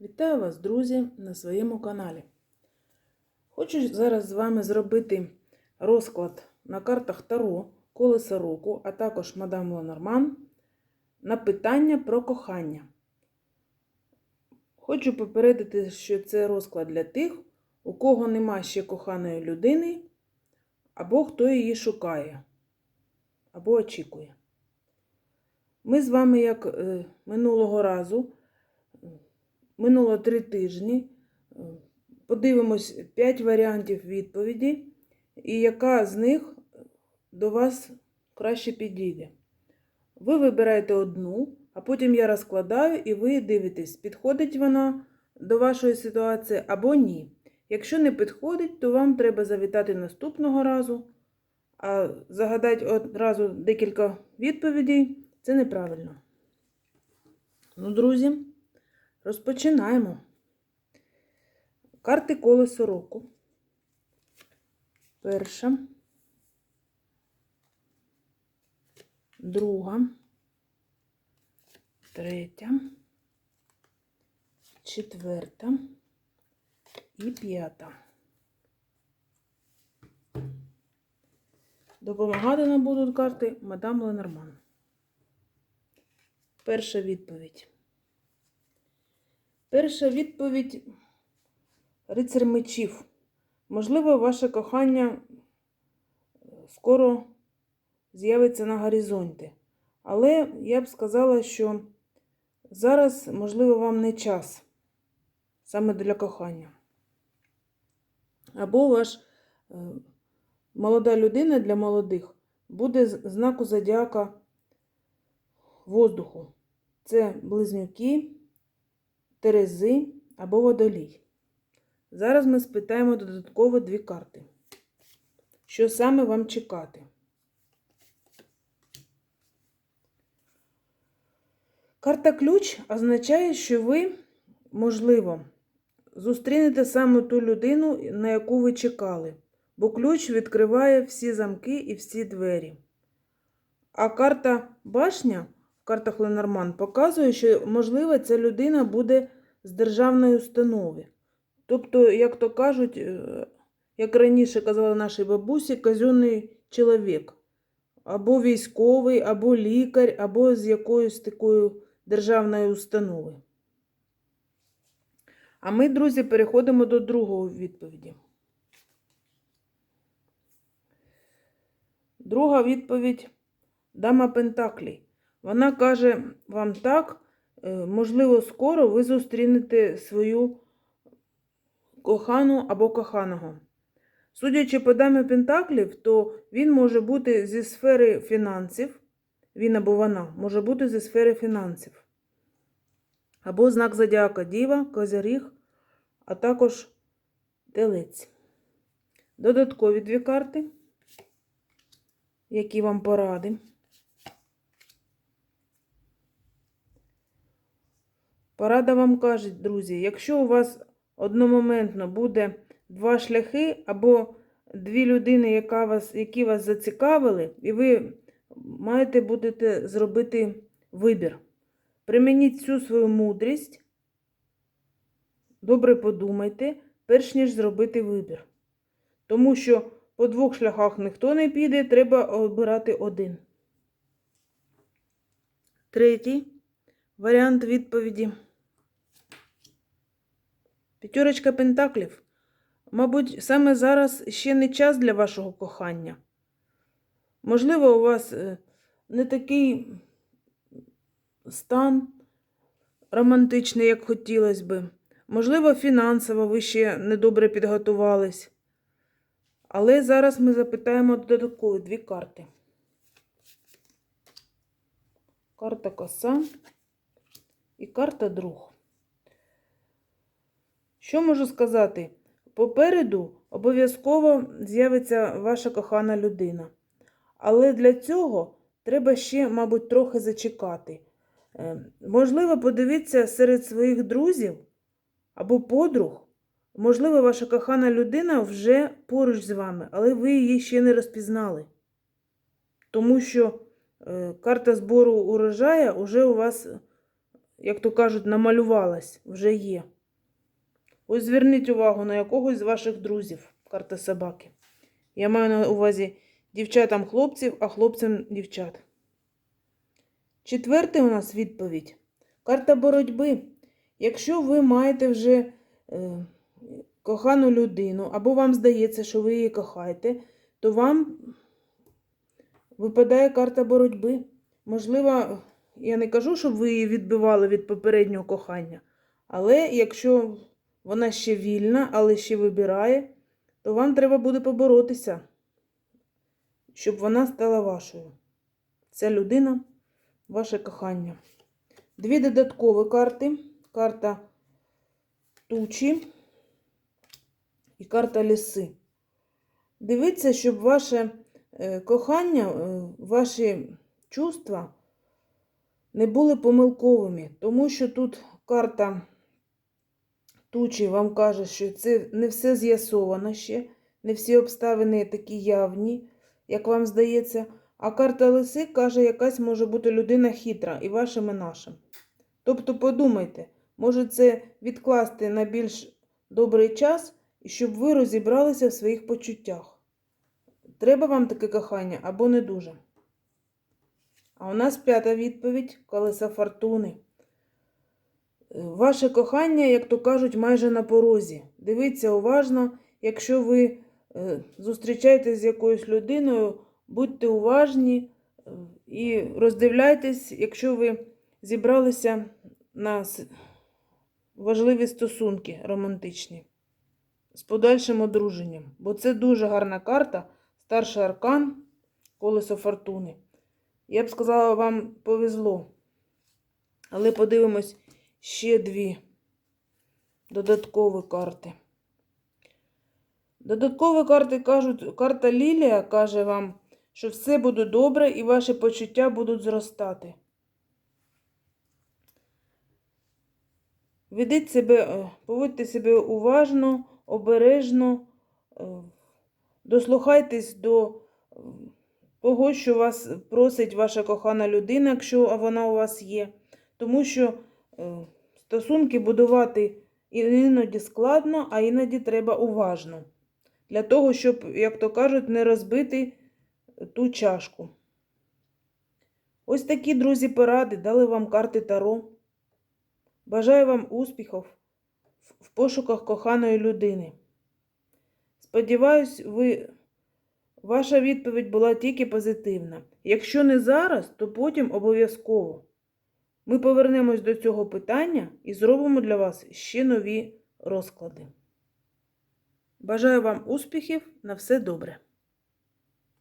Вітаю вас, друзі, на своєму каналі. Хочу зараз з вами зробити розклад на картах Таро, Колеса року, а також Мадам Ленорман на питання про кохання. Хочу попередити, що це розклад для тих, у кого нема ще коханої людини, або хто її шукає, або очікує. Ми з вами, як е, минулого разу, Минуло три тижні. Е, Подивимось 5 варіантів відповіді, і яка з них до вас краще підійде. Ви вибираєте одну, а потім я розкладаю, і ви дивитесь, підходить вона до вашої ситуації або ні. Якщо не підходить, то вам треба завітати наступного разу, а загадати одразу декілька відповідей це неправильно. Ну, друзі. Розпочинаємо. Карти колесо року. Перша, друга, третя, четверта і п'ята. Допомагати нам будуть карти мадам Ленорман. Перша відповідь. Перша відповідь рицар мечів. Можливо, ваше кохання скоро з'явиться на горизонті. Але я б сказала, що зараз, можливо, вам не час саме для кохання. Або ваш е, молода людина для молодих буде знаку зодіака воздуху. Це близнюки. Терези або водолій. Зараз ми спитаємо додатково дві карти. Що саме вам чекати? Карта ключ означає, що ви, можливо, зустрінете саме ту людину, на яку ви чекали, бо ключ відкриває всі замки і всі двері. А карта башня картах Ленорман показує, що, можливо, ця людина буде з державної установи. Тобто, як то кажуть, е, як раніше казали наші бабусі, казенний чоловік. Або військовий, або лікар, або з якоюсь такою державної установи. А ми, друзі, переходимо до другого відповіді. Друга відповідь Дама Пентаклі. Вона каже вам так, е, можливо, скоро ви зустрінете свою кохану або коханого. Судячи по дамі Пентаклів, то він може бути зі сфери фінансів, він або вона може бути зі сфери фінансів. Або знак зодіака Діва, Козяріг, а також Телець. Додаткові дві карти, які вам поради. Порада вам каже, друзі, якщо у вас одномоментно буде два шляхи або дві людини, яка вас, які вас зацікавили, і ви маєте будете зробити вибір. Примініть всю свою мудрість, добре подумайте, перш ніж зробити вибір. Тому що по двох шляхах ніхто не піде, треба обирати один. Третій варіант відповіді. П'ятерочка Пентаклів. Мабуть, саме зараз ще не час для вашого кохання. Можливо, у вас е, не такий стан романтичний, як хотілося би. Можливо, фінансово ви ще недобре підготувались. Але зараз ми запитаємо додаткові дві карти. Карта коса і карта друг. Що можу сказати? Попереду обов'язково з'явиться ваша кохана людина. Але для цього треба ще, мабуть, трохи зачекати. Е, можливо, подивіться серед своїх друзів або подруг. Можливо, ваша кохана людина вже поруч з вами, але ви її ще не розпізнали. Тому що е, карта збору урожая вже у вас як то кажуть, намалювалась, вже є. Ось зверніть увагу на якогось з ваших друзів, карта собаки. Я маю на увазі дівчатам хлопців, а хлопцям дівчат. Четверте у нас відповідь. Карта боротьби. Якщо ви маєте вже е, кохану людину, або вам здається, що ви її кохаєте, то вам випадає карта боротьби. Можливо, я не кажу, щоб ви її відбивали від попереднього кохання, але якщо вона ще вільна, але ще вибирає, то вам треба буде поборотися, щоб вона стала вашою. Ця людина ваше кохання. Дві додаткові карти. Карта тучі і карта ліси. Дивіться, щоб ваше е, кохання, е, ваші чувства не були помилковими, тому що тут карта тучі вам каже, що це не все з'ясовано ще, не всі обставини такі явні, як вам здається. А карта лиси каже, якась може бути людина хитра і вашим, і нашим. Тобто подумайте, може це відкласти на більш добрий час, і щоб ви розібралися в своїх почуттях. Треба вам таке кохання або не дуже. А у нас п'ята відповідь колеса фортуни. Ваше кохання, як то кажуть, майже на порозі. Дивіться уважно, якщо ви е, зустрічаєтесь з якоюсь людиною, будьте уважні е, і роздивляйтесь, якщо ви зібралися на важливі стосунки романтичні з подальшим одруженням. Бо це дуже гарна карта, старший аркан, колесо фортуни. Я б сказала, вам повезло. Але подивимось ще дві додаткові карти. Додаткові карти кажуть, карта Лілія каже вам, що все буде добре і ваші почуття будуть зростати. Ведіть себе, е, поводьте себе уважно, обережно, е, дослухайтесь до е, того, що вас просить ваша кохана людина, якщо вона у вас є. Тому що стосунки будувати іноді складно, а іноді треба уважно. Для того, щоб, як то кажуть, не розбити ту чашку. Ось такі, друзі, поради дали вам карти Таро. Бажаю вам успіхів в пошуках коханої людини. Сподіваюсь, ви, ваша відповідь була тільки позитивна. Якщо не зараз, то потім обов'язково. Ми повернемось до цього питання і зробимо для вас ще нові розклади. Бажаю вам успіхів на все добре!